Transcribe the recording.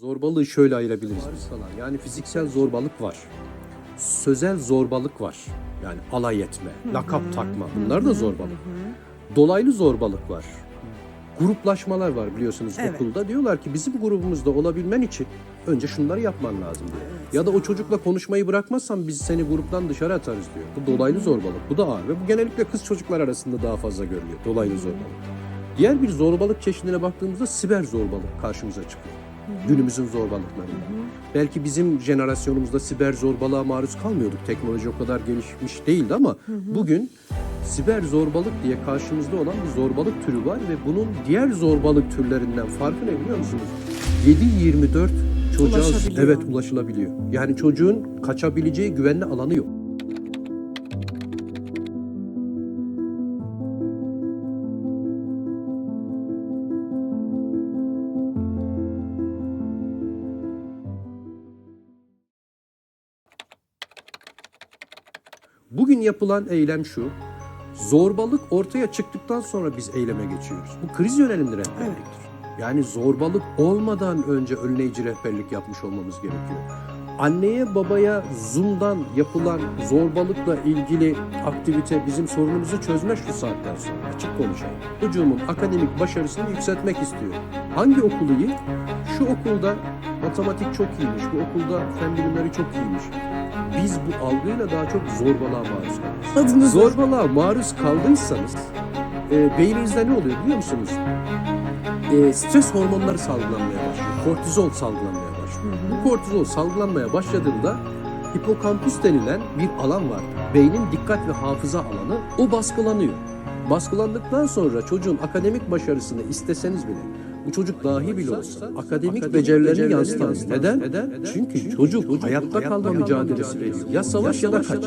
Zorbalığı şöyle ayırabiliriz. Yani fiziksel zorbalık var. Sözel zorbalık var. Yani alay etme, lakap takma. Bunlar da zorbalık. Dolaylı zorbalık var. Gruplaşmalar var biliyorsunuz Evet. okulda. Diyorlar ki bizim grubumuzda olabilmen için önce şunları yapman lazım diyor. Ya da o çocukla konuşmayı bırakmazsan biz seni gruptan dışarı atarız diyor. Bu dolaylı zorbalık. Bu da ağır ve bu genellikle kız çocuklar arasında daha fazla görülüyor. Dolaylı zorbalık. Diğer bir zorbalık çeşidine baktığımızda siber zorbalık karşımıza çıkıyor. Günümüzün zorbalıklarında. Belki bizim jenerasyonumuzda siber zorbalığa maruz kalmıyorduk. Teknoloji o kadar gelişmiş değildi ama bugün siber zorbalık diye karşımızda olan bir zorbalık türü var ve bunun diğer zorbalık türlerinden farkı ne biliyor musunuz? 7-24 çocuğa Ulaşabiliyor. evet ulaşılabiliyor. Yani çocuğun kaçabileceği güvenli alanı yok. Bugün yapılan eylem şu. Zorbalık ortaya çıktıktan sonra biz eyleme geçiyoruz. Bu kriz yönelimli rehberliktir. Yani zorbalık olmadan önce önleyici rehberlik yapmış olmamız gerekiyor. Anneye babaya Zoom'dan yapılan zorbalıkla ilgili aktivite bizim sorunumuzu çözmez şu saatten sonra. Açık konuşayım. Çocuğumun akademik başarısını yükseltmek istiyor. Hangi okulu iyi? Şu okulda matematik çok iyiymiş, bu okulda fen bilimleri çok iyiymiş. Biz bu algıyla daha çok zorbalığa maruz kalıyoruz. Zorbalığa maruz kaldıysanız e, beyninizde ne oluyor biliyor musunuz? E, stres hormonları salgılanmaya başlıyor. Kortizol salgılanmaya başlıyor. Bu kortizol salgılanmaya başladığında hipokampüs denilen bir alan var. Beynin dikkat ve hafıza alanı. O baskılanıyor. Baskılandıktan sonra çocuğun akademik başarısını isteseniz bile bu çocuk dahi bile olsa akademik, becerilerini yansıtamaz. Neden? Çünkü çocuk hayatta kalma mücadelesi veriyor. Ya savaş ya da kaç.